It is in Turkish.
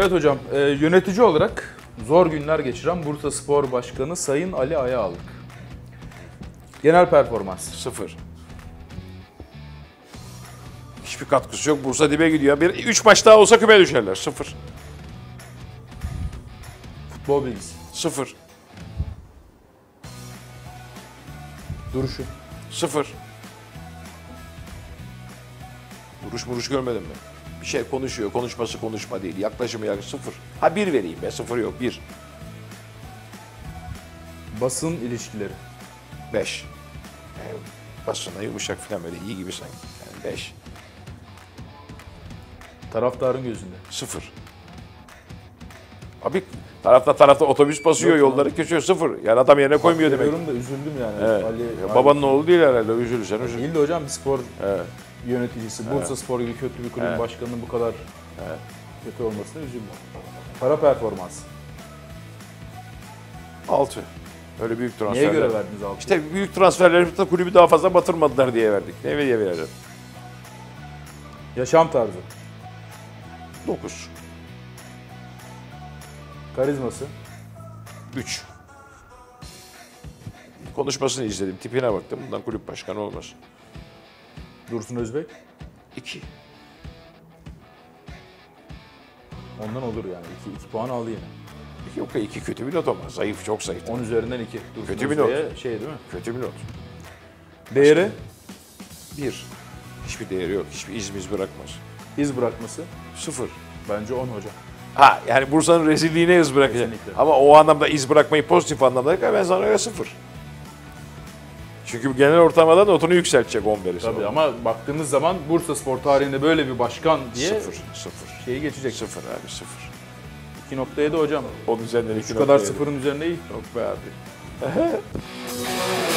Evet hocam, e, yönetici olarak zor günler geçiren Bursa Spor Başkanı Sayın Ali Ayağalık. Genel performans. Sıfır. Hiçbir katkısı yok. Bursa dibe gidiyor. Bir, üç maç daha olsa küme düşerler. Sıfır. Futbol bilgisi. Sıfır. Duruşu. Sıfır. Duruş muruş görmedim mi? Bir şey konuşuyor. Konuşması konuşma değil. Yaklaşımı yak sıfır. Ha bir vereyim be. Sıfır yok. Bir. Basın ilişkileri. Beş. Yani basına yumuşak falan böyle iyi gibi sanki. Yani beş. Taraftarın gözünde. Sıfır. Abi tarafta tarafta otobüs basıyor, Yok, yolları kesiyor. Sıfır. Yani adam yerine koymuyor demek. Da üzüldüm yani. Evet. Ali, Ya Ali- babanın oğlu değil herhalde. Üzülürsen üzül. Değil de hocam bir spor Evet. Yöneticisi. Bursa Spor gibi kötü bir kulübün Evet. başkanının bu kadar kötü olmasına üzüldüm. Para performans. Altı. Öyle büyük transferler. Neye göre verdiniz altı? İşte büyük transferleri de kulübü daha fazla batırmadılar diye verdik. Ne diye verelim? Yaşam tarzı. 9. Karizması. 3. Konuşmasını izledim. Tipine baktım. Bundan kulüp başkanı olmaz. Dursun Özbek. 2. Ondan olur yani. 2, 2 puan aldı yine. 2 yok 2 kötü bir not ama. Zayıf, çok zayıf. 10 üzerinden 2. Dursun Kötü bir Özbek'e Şey değil mi? Kötü bir not. Değeri. 1. Hiçbir değeri yok. Hiçbir izimiz bırakmaz. iz bırakması. 0. Bence 10 hocam. Ha yani Bursa'nın rezilliğine iz bırakacak. Kesinlikle. Ama o anlamda iz bırakmayı pozitif anlamda ben sana öyle 0. Çünkü genel ortamada notunu yükseltecek 10 verirse. Tabii ama baktığımız zaman Bursa Spor tarihinde böyle bir başkan diye 0. 0. şeyi geçecek. 0 abi 0. 2.7 hocam. Onun üzerinden 2 Şu kadar sıfırın üzerinde iyi. Yok be abi.